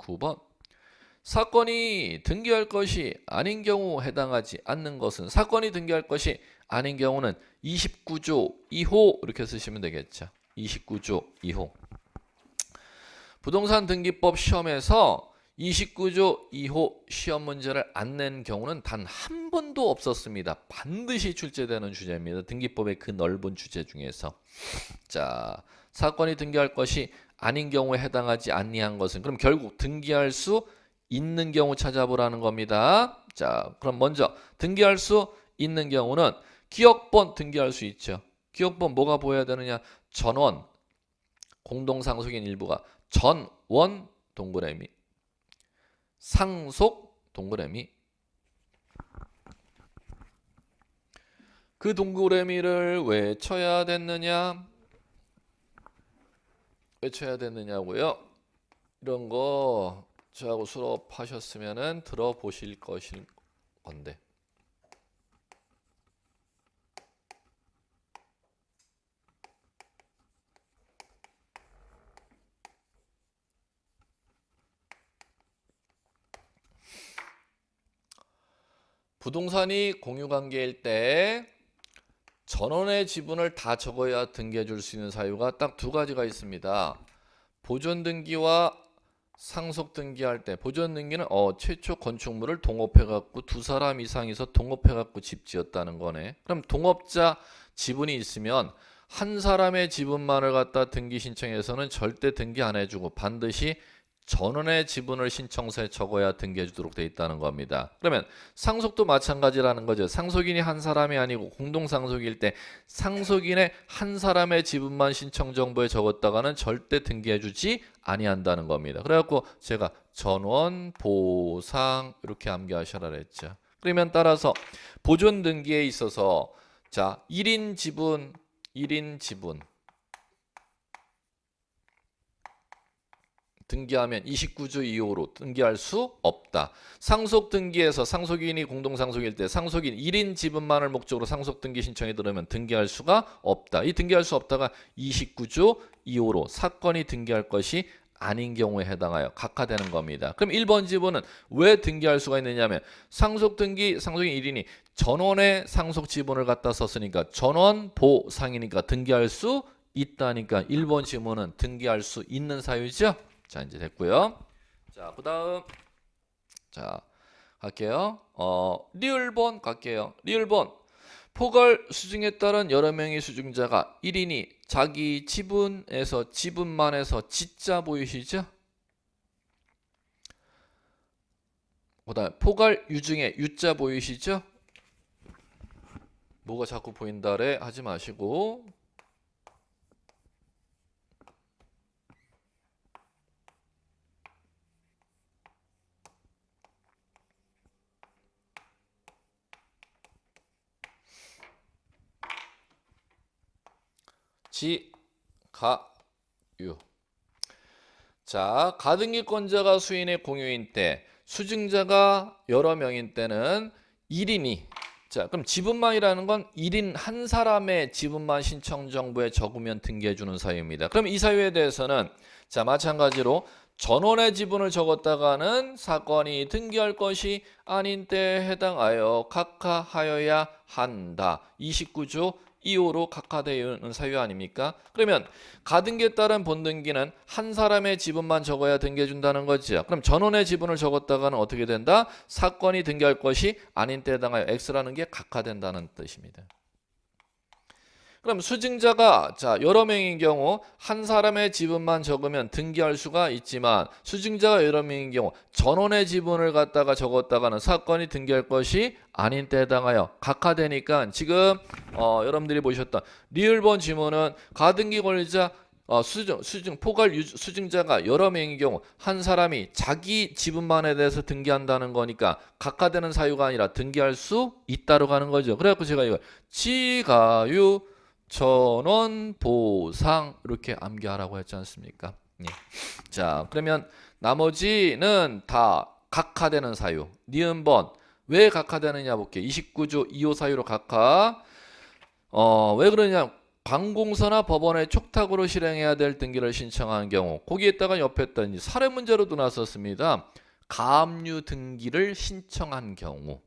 29번 사건이 등기할 것이 아닌 경우 해당하지 않는 것은 사건이 등기할 것이 아닌 경우는 29조 2호 이렇게 쓰시면 되겠죠. 29조 2호. 부동산 등기법 시험에서 29조 2호 시험 문제를 안 낸 경우는 단 한 번도 없었습니다. 반드시 출제되는 주제입니다. 등기법의 그 넓은 주제 중에서. 자, 사건이 등기할 것이 아닌 경우에 해당하지 아니한 것은 그럼 결국 등기할 수 있는 경우 찾아보라는 겁니다. 자, 그럼 먼저 등기할 수 있는 경우는 기억번 등기할 수 있죠. 기억번 뭐가 보여야 되느냐? 전원 공동상속인 일부가 전원 동그라미 상속 동그라미 그 동그라미를 외쳐야 됐느냐? 외쳐야 됐느냐고요? 이런 거 저하고 수업하셨으면은 들어보실 것일 건데. 부동산이 공유관계일 때 전원의 지분을 다 적어야 등기해 줄 수 있는 사유가 딱 두 가지가 있습니다. 보존 등기와 상속 등기할 때 보존 등기는 어 최초 건축물을 동업해 갖고 두 사람 이상이서 동업해 갖고 집 지었다는 거네. 그럼 동업자 지분이 있으면 한 사람의 지분만을 갖다 등기 신청해서는 절대 등기 안 해주고 반드시 전원의 지분을 신청서에 적어야 등기해 주도록 돼 있다는 겁니다. 그러면 상속도 마찬가지라는 거죠. 상속인이 한 사람이 아니고 공동 상속일 때 상속인의 한 사람의 지분만 신청 정보에 적었다가는 절대 등기해 주지 아니한다는 겁니다. 그래갖고 제가 전원 보상 이렇게 암기하셔라 그랬죠. 그러면 따라서 보존 등기에 있어서 자 1인 지분 1인 지분 등기하면 29조 2호로 등기할 수 없다. 상속 등기에서 상속인이 공동 상속일 때 상속인 1인 지분만을 목적으로 상속 등기 신청에 들으면 등기할 수가 없다. 이 등기할 수 없다가 29조 2호로 사건이 등기할 것이 아닌 경우에 해당하여 각하되는 겁니다. 그럼 1번 지분은 왜 등기할 수가 있느냐면 상속 등기 상속인 1인이 전원의 상속 지분을 갖다 썼으니까 전원 보상이니까 등기할 수 있다니까 1번 지문은 등기할 수 있는 사유죠. 자 이제 됐고요. 자 그다음 자 갈게요. 어 리을본 갈게요. 리을본 포괄 수증에 따른 여러 명의 수증자가 1인이 자기 지분에서 지분만에서 지자 보이시죠? 그다음 포괄 유증에 유자 보이시죠? 뭐가 자꾸 보인다래 하지 마시고 지, 가, 유. 자, 가등기권자가 수인의 공유인 때, 수증자가 여러 명인 때는 1인이 자, 그럼 지분만이라는 건 1인 한 사람의 지분만 신청 정보에 적으면 등기해 주는 사유입니다. 그럼 이 사유에 대해서는 자, 마찬가지로 전원의 지분을 적었다가는 사건이 등기할 것이 아닌 때에 해당하여 각하하여야 한다. 29조 2호로 각하되는 사유 아닙니까? 그러면 가등기에 따른 본등기는 한 사람의 지분만 적어야 등기해 준다는 거죠. 그럼 전원의 지분을 적었다가는 어떻게 된다? 사건이 등기할 것이 아닌 때에 해당하여 X라는 게 각하된다는 뜻입니다. 그럼 수증자가 자 여러 명인 경우 한 사람의 지분만 적으면 등기할 수가 있지만 수증자가 여러 명인 경우 전원의 지분을 갖다가 적었다가는 사건이 등기할 것이 아닌 때에 해당하여 각하되니까 지금 어, 여러분들이 보셨던 리을본 지문은 가등기 권리자 어, 수증, 수증, 포괄 유, 수증자가 여러 명인 경우 한 사람이 자기 지분만에 대해서 등기한다는 거니까 각하되는 사유가 아니라 등기할 수 있다로 가는 거죠. 그래갖고 제가 이걸 지가유 전원 보상 이렇게 암기하라고 했지 않습니까? 예. 자 그러면 나머지는 다 각하되는 사유. 니은번 왜 각하되느냐 볼게요. 29조 2호 사유로 각하. 어, 왜 그러냐? 관공서나 법원에 촉탁으로 실행해야 될 등기를 신청한 경우 거기에다가 옆에다 이제 사례 문제로도 나섰습니다. 가압류 등기를 신청한 경우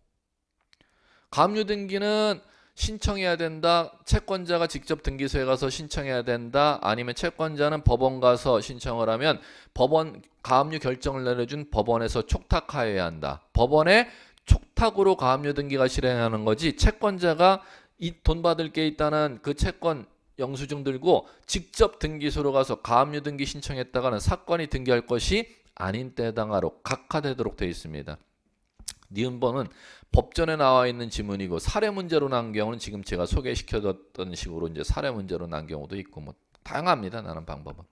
가압류 등기는 신청해야 된다. 채권자가 직접 등기소에 가서 신청해야 된다. 아니면 채권자는 법원 가서 신청을 하면 법원 가압류 결정을 내려준 법원에서 촉탁하여야 한다. 법원에 촉탁으로 가압류 등기가 실행하는 거지 채권자가 이 돈 받을 게 있다는 그 채권 영수증 들고 직접 등기소로 가서 가압류 등기 신청했다가는 사건이 등기할 것이 아닌 때 해당하로 각하되도록 되어 있습니다. 니은 번은 법전에 나와 있는 지문이고 사례 문제로 난 경우는 지금 제가 소개시켜줬던 식으로 이제 사례 문제로 난 경우도 있고 뭐 다양합니다. 나는 방법은.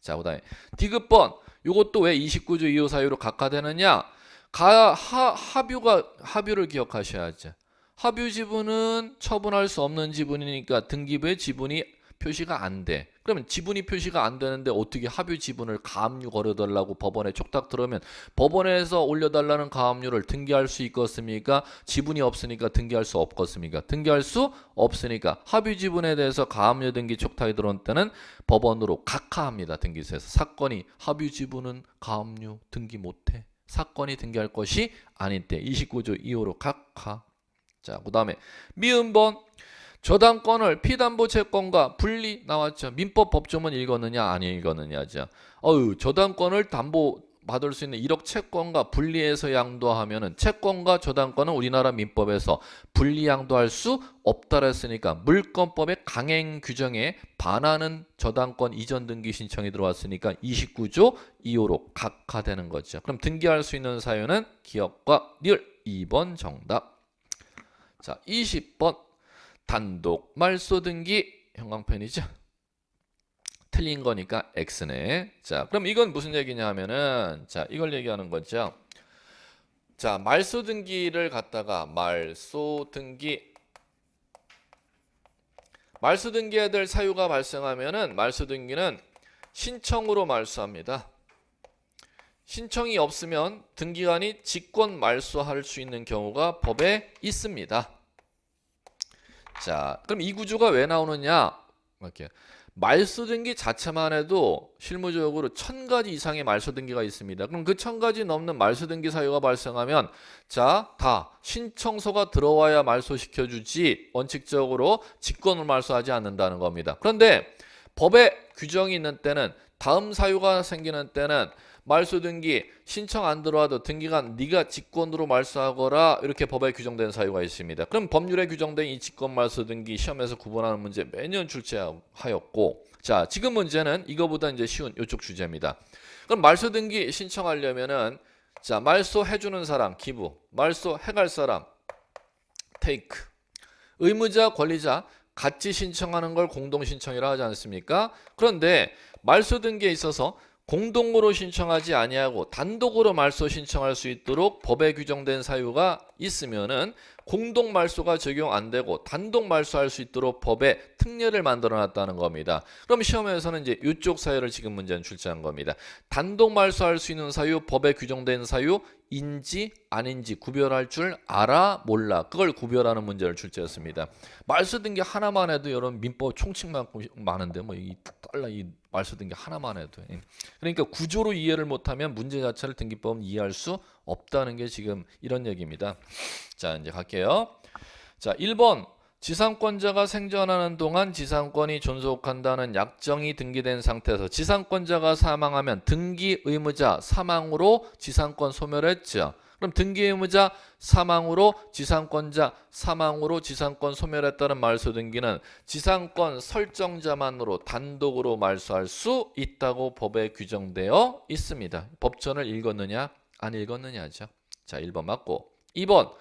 자, 그다음에 디귿번 요것도 왜 29조 2호 사유로 각하되느냐? 가 하, 합유가 합유를 기억하셔야죠. 합유 지분은 처분할 수 없는 지분이니까 등기부에 지분이 표시가 안 돼. 그러면 지분이 표시가 안 되는데 어떻게 합유 지분을 가압류 걸어달라고 법원에 촉탁 들어오면 법원에서 올려달라는 가압류를 등기할 수 있겠습니까? 지분이 없으니까 등기할 수 없겠습니까? 등기할 수 없으니까 합유 지분에 대해서 가압류 등기 촉탁이 들어온 때는 법원으로 각하합니다. 등기소에서 사건이 합유 지분은 가압류 등기 못해. 사건이 등기할 것이 아닌 때 29조 2호로 각하. 자, 그 다음에 미음번 저당권을 피담보 채권과 분리 나왔죠. 민법 법조문 읽었느냐 안 읽었느냐죠. 어유 저당권을 담보 받을 수 있는 1억 채권과 분리해서 양도하면은 채권과 저당권은 우리나라 민법에서 분리 양도할 수 없다 했으니까 물권법의 강행 규정에 반하는 저당권 이전 등기 신청이 들어왔으니까 29조 2호로 각하되는 거죠. 그럼 등기할 수 있는 사유는 기업과 리을 2번 정답. 자, 20번 단독 말소 등기 형광펜이죠. 틀린 거니까 X네. 자, 그럼 이건 무슨 얘기냐 하면은 자, 이걸 얘기하는 거죠. 자, 말소 등기를 갖다가 말소 등기 말소 등기해야 될 사유가 발생하면은 말소 등기는 신청으로 말소합니다. 신청이 없으면 등기관이 직권 말소할 수 있는 경우가 법에 있습니다. 자, 그럼 이 구조가 왜 나오느냐? 이렇게 말소 등기 자체만 해도 실무적으로 천 가지 이상의 말소 등기가 있습니다. 그럼 그 천 가지 넘는 말소 등기 사유가 발생하면 자, 다 신청서가 들어와야 말소시켜 주지 원칙적으로 직권을 말소하지 않는다는 겁니다. 그런데 법에 규정이 있는 때는 다음 사유가 생기는 때는 말소 등기 신청 안 들어와도 등기관 네가 직권으로 말소하거라 이렇게 법에 규정된 사유가 있습니다. 그럼 법률에 규정된 이 직권 말소 등기 시험에서 구분하는 문제 매년 출제하였고 자 지금 문제는 이거보다 이제 쉬운 이쪽 주제입니다. 그럼 말소 등기 신청하려면은 자 말소 해주는 사람 기부 말소 해갈 사람 테이크 의무자 권리자 같이 신청하는 걸 공동 신청이라 하지 않습니까? 그런데 말소 등기에 있어서 공동으로 신청하지 아니하고 단독으로 말소 신청할 수 있도록 법에 규정된 사유가 있으면은 공동 말소가 적용 안 되고 단독 말소할 수 있도록 법에 특례를 만들어 놨다는 겁니다. 그럼 시험에서는 이제 이쪽 사유를 지금 문제는 출제한 겁니다. 단독 말소할 수 있는 사유, 법에 규정된 사유, 인지 아닌지 구별할 줄 알아 몰라 그걸 구별하는 문제를 출제했습니다. 말소 등기 하나만 해도 여러분 민법 총칙만큼 많은데 뭐이 달라 이 말소 등기 하나만 해도 예. 그러니까 구조로 이해를 못하면 문제 자체를 등기법은 이해할 수 없다는 게 지금 이런 얘기입니다. 자 이제 갈게요. 자 1번 지상권자가 생존하는 동안 지상권이 존속한다는 약정이 등기된 상태에서 지상권자가 사망하면 등기 의무자 사망으로 지상권 소멸했죠. 그럼 등기 의무자 사망으로 지상권자 사망으로 지상권 소멸했다는 말소 등기는 지상권 설정자만으로 단독으로 말소할 수 있다고 법에 규정되어 있습니다. 법전을 읽었느냐 안 읽었느냐죠. 자 1번 맞고 2번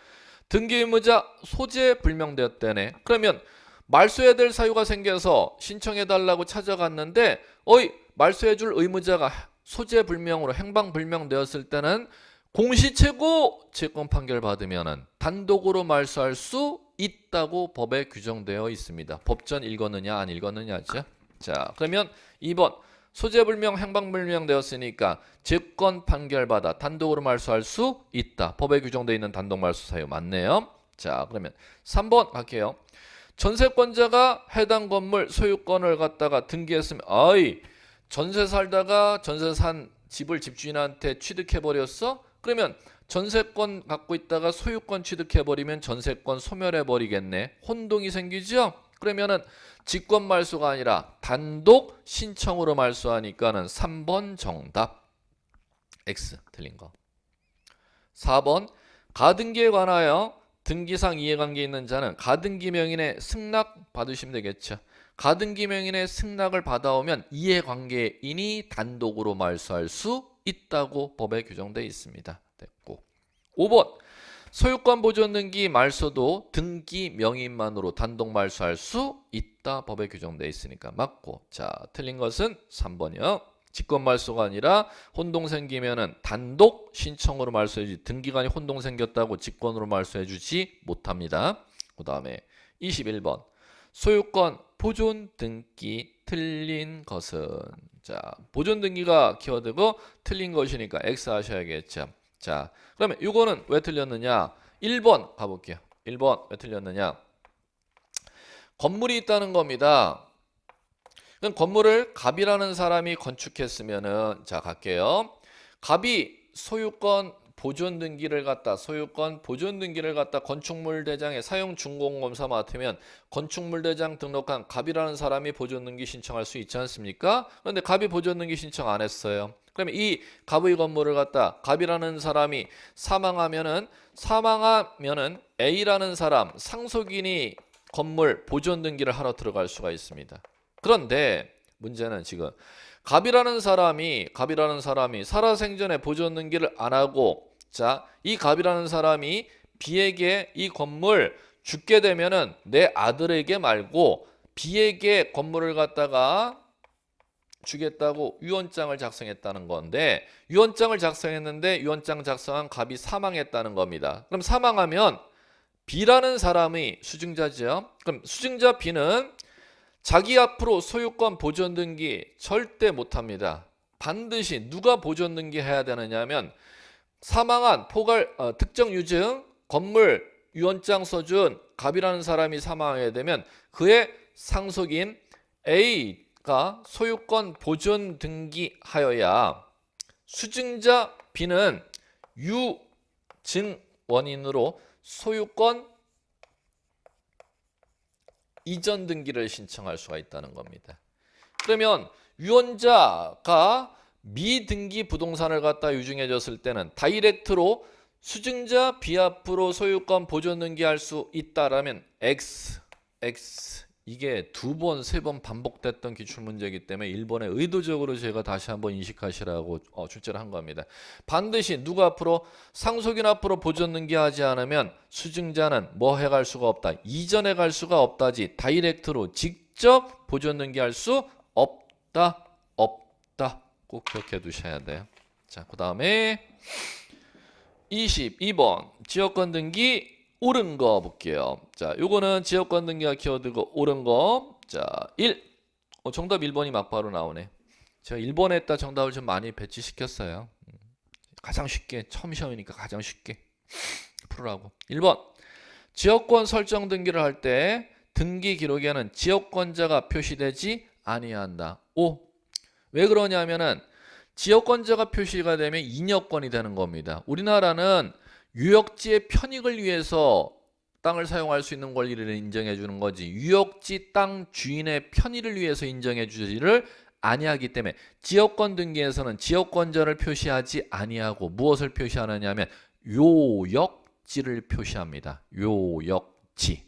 등기 의무자 소재 불명되었다네. 그러면 말소해야 될 사유가 생겨서 신청해 달라고 찾아갔는데 어이 말소해 줄 의무자가 소재 불명으로 행방 불명되었을 때는 공시채고 채권 판결 받으면은 단독으로 말소할 수 있다고 법에 규정되어 있습니다. 법전 읽었느냐 안 읽었느냐죠. 자, 그러면 2번 소재불명 행방불명 되었으니까 채권 판결받아 단독으로 말소할 수 있다. 법에 규정되어 있는 단독 말소 사유 맞네요. 자, 그러면 3번 갈게요. 전세권자가 해당 건물 소유권을 갖다가 등기했으면 아이 전세 살다가 전세 산 집을 집주인한테 취득해 버렸어? 그러면 전세권 갖고 있다가 소유권 취득해 버리면 전세권 소멸해 버리겠네. 혼동이 생기죠? 그러면은 직권 말소가 아니라 단독 신청으로 말소하니까는 3번 정답. X 틀린 거. 4번 가등기에 관하여 등기상 이해관계 있는 자는 가등기 명인의 승낙 받으시면 되겠죠. 가등기 명인의 승낙을 받아오면 이해관계인이 단독으로 말소할 수 있다고 법에 규정되어 있습니다. 됐고 5번 소유권 보존 등기 말소도 등기 명인만으로 단독 말소할 수 있다 법에 규정되어 있으니까 맞고 자 틀린 것은 3번이요. 직권 말소가 아니라 혼동 생기면은 단독 신청으로 말소해주지 등기관이 혼동 생겼다고 직권으로 말소해주지 못합니다. 그 다음에 21번 소유권 보존 등기 틀린 것은 자 보존 등기가 키워드고 틀린 것이니까 X 하셔야겠죠. 자 그러면 이거는 왜 틀렸느냐? 1번 가볼게요. 1번 왜 틀렸느냐? 건물이 있다는 겁니다. 그럼 건물을 갑이라는 사람이 건축했으면은 자 갈게요. 갑이 소유권 보존 등기를 갖다 소유권 보존 등기를 갖다 건축물 대장에 사용 준공 검사 맡으면 건축물 대장 등록한 갑이라는 사람이 보존 등기 신청할 수 있지 않습니까? 그런데 갑이 보존 등기 신청 안 했어요. 그러면 이 갑의 건물을 갖다 갑이라는 사람이 사망하면은 사망하면은 A라는 사람 상속인이 건물 보존 등기를 하러 들어갈 수가 있습니다. 그런데 문제는 지금 갑이라는 사람이 갑이라는 사람이 살아생전에 보존 등기를 안 하고 자, 이 갑이라는 사람이 B에게 이 건물 죽게 되면은 내 아들에게 말고 B에게 건물을 갖다가 주겠다고 유언장을 작성했다는 건데 유언장을 작성했는데 유언장 작성한 갑이 사망했다는 겁니다. 그럼 사망하면 B라는 사람이 수증자죠. 그럼 수증자 B는 자기 앞으로 소유권 보존 등기 절대 못합니다. 반드시 누가 보존 등기 해야 되느냐면 사망한 포괄 어, 특정 유증 건물 유언장 써준 갑이라는 사람이 사망하게 되면 그의 상속인 A가 소유권 보존 등기하여야 수증자 B는 유증 원인으로 소유권 이전 등기를 신청할 수가 있다는 겁니다. 그러면 유언자가 미등기 부동산을 갖다 유증해 줬을 때는 다이렉트로 수증자 앞으로 소유권 보존 등기할 수 있다라면 X X 이게 두 번, 세 번 반복됐던 기출 문제이기 때문에 1번에 의도적으로 제가 다시 한번 인식하시라고 어, 출제를 한 겁니다. 반드시 누가 앞으로 상속인 앞으로 보존 등기하지 않으면 수증자는 뭐 해갈 수가 없다. 이전에 갈 수가 없다지. 다이렉트로 직접 보존 등기할 수. 없다. 꼭 기억해 두셔야 돼요. 자, 그 다음에 22번 지역권 등기 옳은 거 볼게요. 자, 요거는 지역권 등기가 키워드고 옳은 거. 자, 1. 어, 정답 1번이 막바로 나오네. 제가 1번에 했다 정답을 좀 많이 배치시켰어요. 음, 가장 쉽게 처음 시험이니까 가장 쉽게 풀으라고. 1번. 지역권 설정 등기를 할 때 등기 기록에는 지역권자가 표시되지 아니한다. 5. 왜 그러냐면은 지역권자가 표시가 되면 인여권이 되는 겁니다. 우리나라는 유역지의 편익을 위해서 땅을 사용할 수 있는 권리를 인정해 주는 거지 유역지 땅 주인의 편의를 위해서 인정해 주지를 아니하기 때문에 지역권 등기에서는 지역권자를 표시하지 아니하고 무엇을 표시하느냐면 요역지를 표시합니다. 요역지.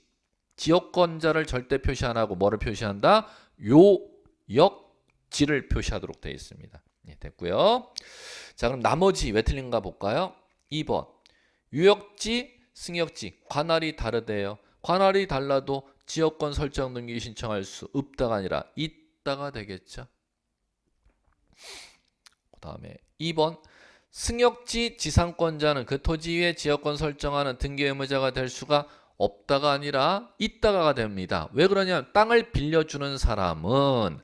지역권자를 절대 표시 안 하고 뭐를 표시한다? 요역 지를 표시하도록 되어 있습니다. 네, 됐고요. 자, 그럼 나머지 왜 틀린가 볼까요? 2번. 유역지, 승역지, 관할이 다르대요. 관할이 달라도 지역권 설정 등기 신청할 수 없다가 아니라 있다가 되겠죠. 그 다음에 2번 승역지 지상권자는 그 토지 위에 지역권 설정하는 등기 의무자가 될 수가 없다가 아니라 있다가 됩니다. 왜 그러냐면 땅을 빌려주는 사람은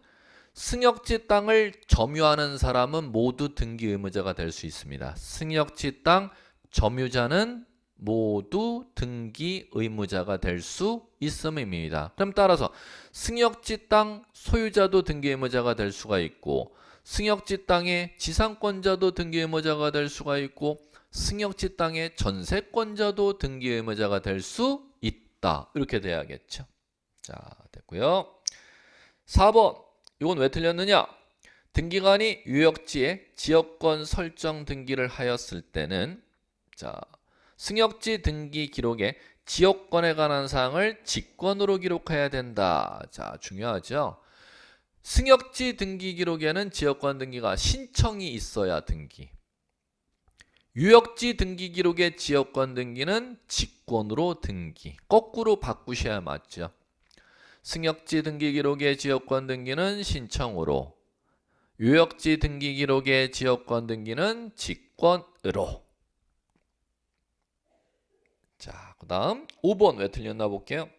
승역지 땅을 점유하는 사람은 모두 등기 의무자가 될 수 있습니다. 승역지 땅 점유자는 모두 등기 의무자가 될 수 있음입니다. 그럼 따라서 승역지 땅 소유자도 등기 의무자가 될 수가 있고 승역지 땅의 지상권자도 등기 의무자가 될 수가 있고 승역지 땅의 전세권자도 등기 의무자가 될 수 있다. 이렇게 돼야겠죠. 자, 됐고요. 4번. 이건 왜 틀렸느냐? 등기관이 유역지에 지역권 설정 등기를 하였을 때는 자, 승역지 등기 기록에 지역권에 관한 사항을 직권으로 기록해야 된다. 자, 중요하죠. 승역지 등기 기록에는 지역권 등기가 신청이 있어야 등기. 유역지 등기 기록의 지역권 등기는 직권으로 등기. 거꾸로 바꾸셔야 맞죠. 승역지 등기 기록의 지역권 등기는 신청으로. 유역지 등기 기록의 지역권 등기는 직권으로. 자, 그 다음 5번 왜 틀렸나 볼게요.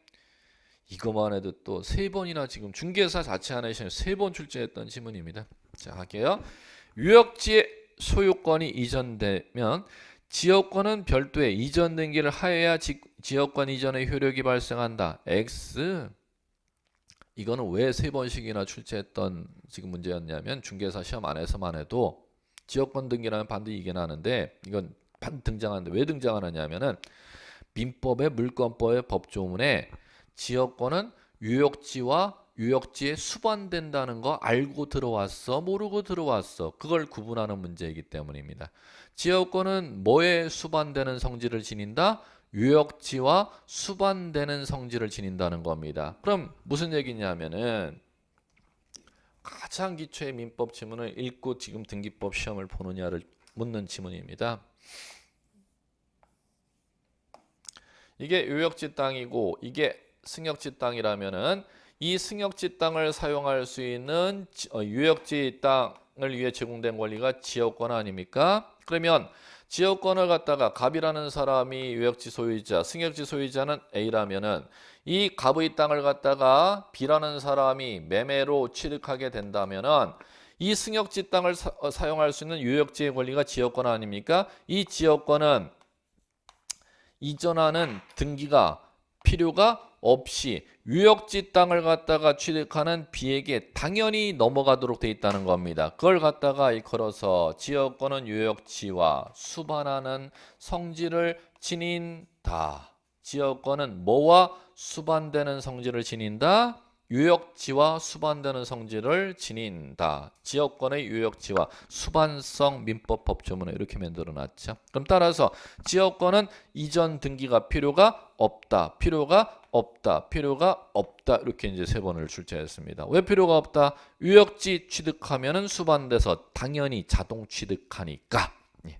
이거만 해도 또 세 번이나 지금 중개사 자체 안에서 세번 출제했던 지문입니다. 자, 할게요. 유역지의 소유권이 이전되면 지역권은 별도의 이전 등기를 하여야 지, 지역권 이전의 효력이 발생한다. X 이거는 왜 세 번씩이나 출제했던 지금 문제였냐면 중개사 시험 안에서만 해도 지역권 등기라면 반드시 이게 나는데 이건 반 등장하는데 왜 등장하느냐면은 민법의 물권법의 법조문에 지역권은 유역지와 유역지에 수반된다는 거 알고 들어왔어 모르고 들어왔어 그걸 구분하는 문제이기 때문입니다. 지역권은 뭐에 수반되는 성질을 지닌다? 유역지와 수반되는 성질을 지닌다는 겁니다. 그럼 무슨 얘기냐면은 가장 기초의 민법 지문을 읽고 지금 등기법 시험을 보느냐를 묻는 지문입니다. 이게 유역지 땅이고 이게 승역지 땅이라면은 이 승역지 땅을 사용할 수 있는 지- 어, 유역지 땅을 위해 제공된 권리가 지역권 아닙니까? 그러면 지역권을 갖다가 갑이라는 사람이 유역지 소유자, 승역지 소유자는 A라면은 이 갑의 땅을 갖다가 B라는 사람이 매매로 취득하게 된다면은 이 승역지 땅을 사, 어, 사용할 수 있는 유역지의 권리가 지역권 아닙니까? 이 지역권은 이전하는 등기가 필요가 없이 유역지 땅을 갖다가 취득하는 B에게 당연히 넘어가도록 돼 있다는 겁니다. 그걸 갖다가 일컬어서 지역권은 유역지와 수반하는 성질을 지닌다. 지역권은 뭐와 수반되는 성질을 지닌다? 유역지와 수반되는 성질을 지닌다. 지역권의 유역지와 수반성 민법 법조문을 이렇게 만들어 놨죠. 그럼 따라서 지역권은 이전 등기가 필요가 없다. 필요가 없다. 필요가 없다. 이렇게 이제 세 번을 출제했습니다. 왜 필요가 없다? 유역지 취득하면은 수반돼서 당연히 자동 취득하니까. 예.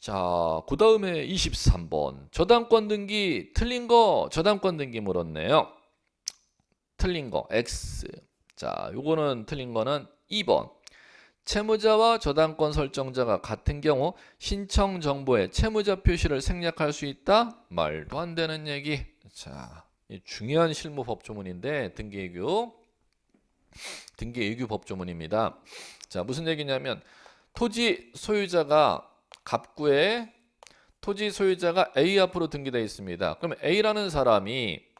자, 그 다음에 23번. 저당권 등기 틀린 거 저당권 등기 물었네요. 틀린 거 X. 자, 요거는 틀린 거는 2번. 채무자와 저당권 설정자가 같은 경우 신청 정보에 채무자 표시를 생략할 수 있다? 말도 안 되는 얘기. 자, 이 중요한 실무 법조문인데 등기의규 등기의규 법조문입니다. 자, 무슨 얘기냐면 토지 소유자가 갑구에 토지 소유자가 A 앞으로 등기되어 있습니다. 그럼 A라는 사람이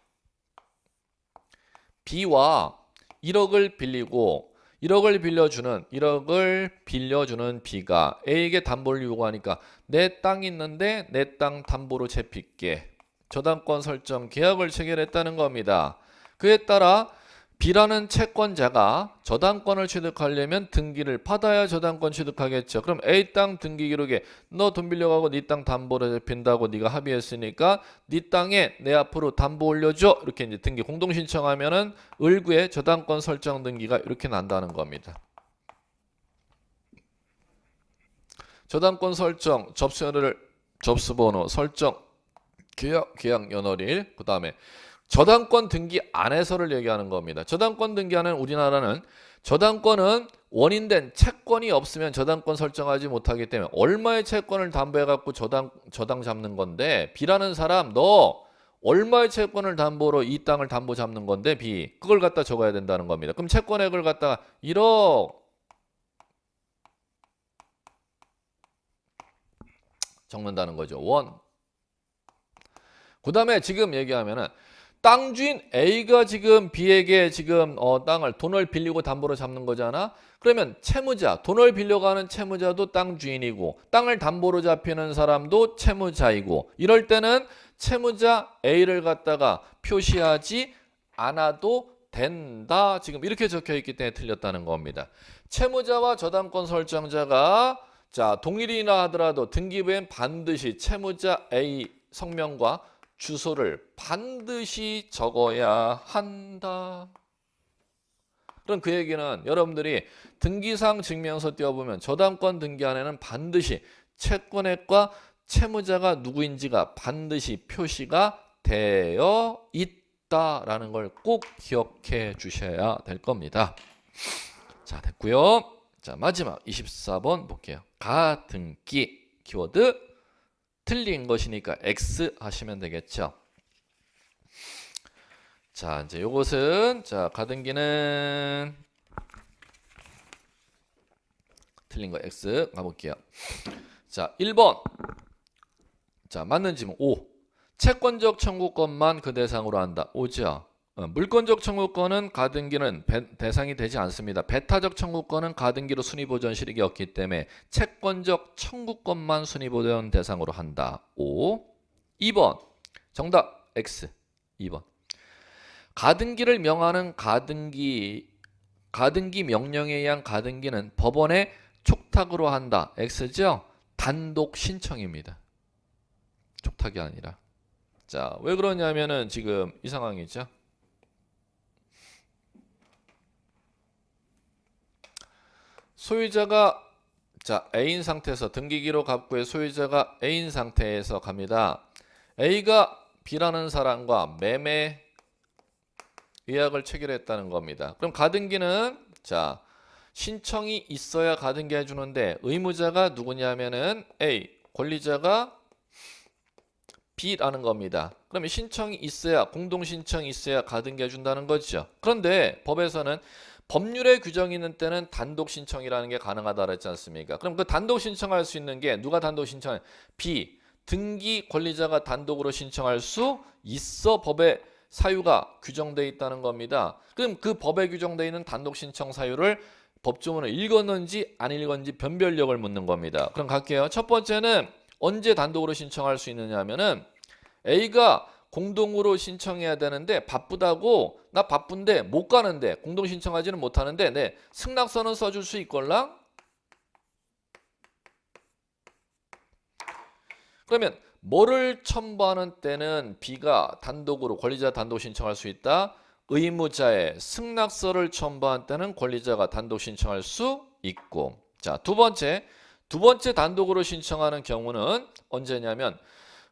B와 1억을 빌리고 1억을 빌려주는 1억을 빌려주는 B가 A에게 담보를 요구하니까 내땅 있는데 내 땅 담보로 잡힐게 저당권 설정 계약을 체결했다는 겁니다. 그에 따라 B라는 채권자가 저당권을 취득하려면 등기를 받아야 저당권 취득하겠죠. 그럼 A 땅 등기 기록에 너 돈 빌려가고 네 땅 담보로 잡힌다고 네가 합의했으니까 네 땅에 내 앞으로 담보 올려줘 이렇게 이제 등기 공동 신청하면은 을구에 저당권 설정 등기가 이렇게 난다는 겁니다. 저당권 설정 접수를 접수번호 설정 계약 계약 연월일 그 다음에 저당권 등기 안에서를 얘기하는 겁니다. 저당권 등기하는 우리나라는 저당권은 원인된 채권이 없으면 저당권 설정하지 못하기 때문에 얼마의 채권을 담보해 갖고 저당 저당 잡는 건데 B라는 사람 너 얼마의 채권을 담보로 이 땅을 담보 잡는 건데 B 그걸 갖다 적어야 된다는 겁니다. 그럼 채권액을 갖다가 1억 적는다는 거죠. 원. 그 다음에 지금 얘기하면은 땅 주인 A가 지금 B에게 지금 어, 땅을 돈을 빌리고 담보로 잡는 거잖아. 그러면 채무자, 돈을 빌려가는 채무자도 땅 주인이고 땅을 담보로 잡히는 사람도 채무자이고 이럴 때는 채무자 A를 갖다가 표시하지 않아도 된다. 지금 이렇게 적혀 있기 때문에 틀렸다는 겁니다. 채무자와 저당권 설정자가 자 동일이나 하더라도 등기부엔 반드시 채무자 A 성명과 주소를 반드시 적어야 한다. 그럼 그 얘기는 여러분들이 등기상 증명서 띄워보면 저당권 등기 안에는 반드시 채권액과 채무자가 누구인지가 반드시 표시가 되어 있다라는 걸 꼭 기억해 주셔야 될 겁니다. 자, 됐고요. 자, 마지막 24번 볼게요. 가등기 키워드 틀린 것이니까 X 하시면 되겠죠. 자, 이제 요것은 자, 가등기는 틀린 거 X 가볼게요. 자, 1번. 자, 맞는 지문 5. 채권적 청구권만 그 대상으로 한다. 5죠. 어, 물권적 청구권은 가등기는 배, 대상이 되지 않습니다. 배타적 청구권은 가등기로 순위보전 실익이 없기 때문에 채권적 청구권만 순위보전 대상으로 한다. 5. 2번 정답 X 2번 가등기를 명하는 가등기 가등기 명령에 의한 가등기는 법원에 촉탁으로 한다. X죠? 단독 신청입니다. 촉탁이 아니라. 자, 왜 그러냐면은 지금 이 상황이죠. 소유자가 자 A인 상태에서 등기기로 갑고의 소유자가 A인 상태에서 갑니다. A가 B라는 사람과 매매 의약을 체결했다는 겁니다. 그럼 가등기는 자 신청이 있어야 가등기 해주는데 의무자가 누구냐면은 A 권리자가 B라는 겁니다. 그러면 신청이 있어야 공동 신청이 있어야 가등기 해준다는 거죠. 그런데 법에서는 법률에 규정이 있는 때는 단독 신청이라는 게 가능하다 그랬지 않습니까? 그럼 그 단독 신청할 수 있는 게 누가 단독 신청? B 등기 권리자가 단독으로 신청할 수 있어 법에 사유가 규정되어 있다는 겁니다. 그럼 그 법에 규정되어 있는 단독 신청 사유를 법조문을 읽었는지 안 읽었는지 변별력을 묻는 겁니다. 그럼 갈게요. 첫 번째는 언제 단독으로 신청할 수 있느냐 하면은 A가 공동으로 신청해야 되는데 바쁘다고 나 바쁜데 못 가는데 공동 신청하지는 못하는데 네 승낙서는 써줄 수 있걸랑 그러면 뭐를 첨부하는 때는 B가 단독으로 권리자 단독 신청할 수 있다? 의무자의 승낙서를 첨부한 때는 권리자가 단독 신청할 수 있고. 자 두 번째 두 번째 단독으로 신청하는 경우는 언제냐면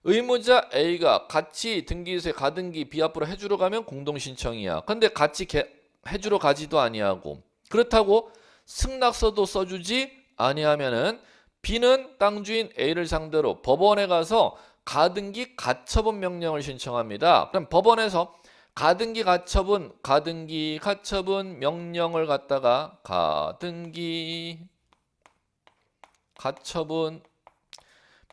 의무자 A가 같이 등기세 가등기 앞으로 해주러 가면 공동신청이야. 근데 같이 개, 해주러 가지도 아니하고 그렇다고 승낙서도 써주지 아니하면은 B는 땅 주인 A를 상대로 법원에 가서 가등기 가처분 명령을 신청합니다. 그럼 법원에서 가등기 가처분 가등기 가처분 명령을 갖다가 가등기 가처분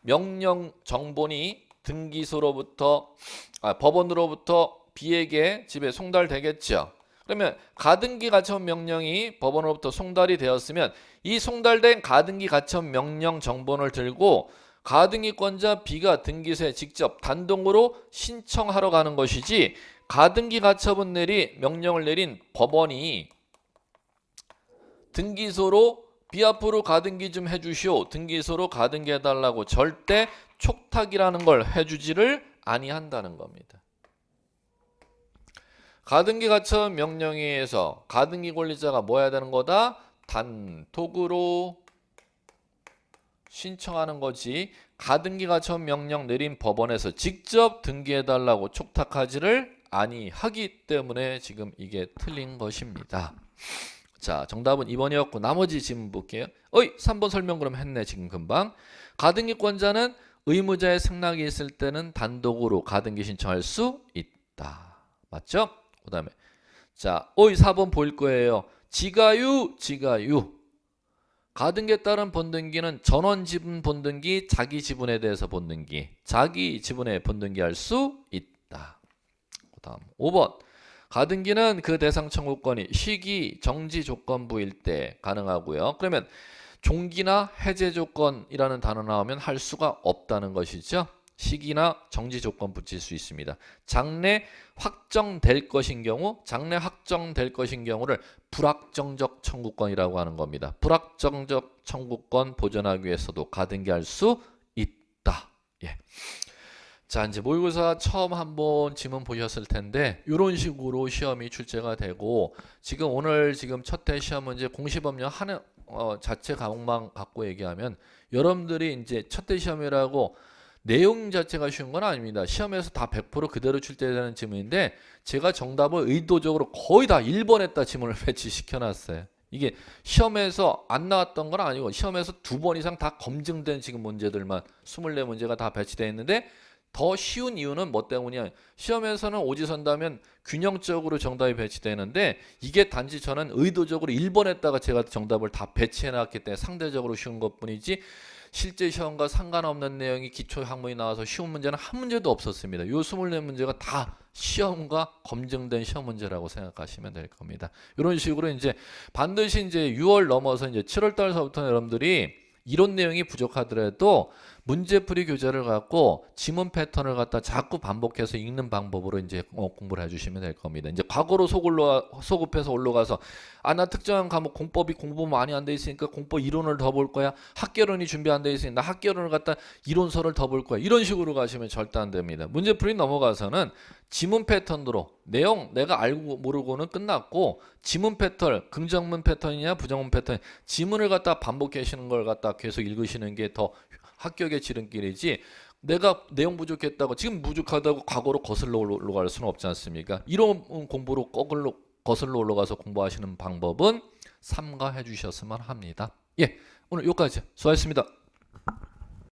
명령 정본이 등기소로부터 아, 법원으로부터 B에게 집에 송달되겠죠. 그러면 가등기 가처분 명령이 법원으로부터 송달이 되었으면 이 송달된 가등기 가처분 명령 정본을 들고 가등기권자 B가 등기소에 직접 단독으로 신청하러 가는 것이지 가등기 가처분 내리 명령을 내린 법원이 등기소로 비 앞으로 가등기 좀 해주시오. 등기소로 가등기 해달라고 절대 촉탁이라는 걸 해주지를 아니한다는 겁니다. 가등기 가처분 명령에 의해서 가등기 권리자가 뭐 해야 되는 거다? 단독으로 신청하는 거지 가등기 가처분 명령 내린 법원에서 직접 등기해달라고 촉탁하지를 아니하기 때문에 지금 이게 틀린 것입니다. 자, 정답은 2번이었고 나머지 질문 볼게요. 어이, 3번 설명 그럼 했네 지금 금방. 가등기권자는 의무자의 승낙이 있을 때는 단독으로 가등기 신청할 수 있다. 맞죠? 그 다음에 자, 어이 4번 보일 거예요. 지가유, 지가유. 가등기에 따른 본등기는 전원 지분 본등기, 자기 지분에 대해서 본등기, 자기 지분에 본등기 할 수 있다. 그다음 5번. 가등기는 그 대상 청구권이 시기 정지 조건부일 때 가능하고요. 그러면 종기나 해제 조건이라는 단어 나오면 할 수가 없다는 것이죠. 시기나 정지 조건 붙일 수 있습니다. 장래 확정될 것인 경우, 장래 확정될 것인 경우를 불확정적 청구권이라고 하는 겁니다. 불확정적 청구권 보존하기 위해서도 가등기할 수 있다. 예. 자, 이제 모의고사 처음 한번 지문 보셨을 텐데 이런 식으로 시험이 출제가 되고 지금 오늘 지금 첫회 시험 문제 공시법령 하는 어, 자체 과목만 갖고 얘기하면 여러분들이 이제 첫회 시험이라고 내용 자체가 쉬운 건 아닙니다. 시험에서 다 100% 그대로 출제되는 지문인데 제가 정답을 의도적으로 거의 다 1번에다 지문을 배치시켜 놨어요. 이게 시험에서 안 나왔던 건 아니고 시험에서 두 번 이상 다 검증된 지금 문제들만 24문제가 다 배치되어 있는데 더 쉬운 이유는 뭐 때문이야? 시험에서는 오지선다면 균형적으로 정답이 배치되는데 이게 단지 저는 의도적으로 1번에다가 제가 정답을 다 배치해 놨기 때문에 상대적으로 쉬운 것뿐이지 실제 시험과 상관없는 내용이 기초 학문이 나와서 쉬운 문제는 한 문제도 없었습니다. 요 24문제가 다 시험과 검증된 시험 문제라고 생각하시면 될 겁니다. 이런 식으로 이제 반드시 이제 6월 넘어서 이제 7월 달서부터 여러분들이 이런 내용이 부족하더라도 문제풀이 교재를 갖고 지문 패턴을 갖다 자꾸 반복해서 읽는 방법으로 이제 어, 공부를 해주시면 될 겁니다. 이제 과거로 속올라 소급해서 올라가서 아 나 특정한 과목 공법이 공부 많이 안 돼 있으니까 공법 이론을 더 볼 거야. 학개론이 준비 안 돼 있으니까 나 학개론을 갖다 이론서를 더 볼 거야. 이런 식으로 가시면 절대 안 됩니다. 문제풀이 넘어가서는 지문 패턴으로 내용 내가 알고 모르고는 끝났고 지문 패턴 긍정문 패턴이냐 부정문 패턴 지문을 갖다 반복해 시는 걸 갖다 계속 읽으시는 게 더 합격의 지름길이지 내가 내용 부족했다고 지금 부족하다고 과거로 거슬러 올라갈 수는 없지 않습니까? 이런 공부로 거슬러 거슬러 올라가서 공부하시는 방법은 삼가해 주셨으면 합니다. 예, 오늘 여기까지 수고하셨습니다.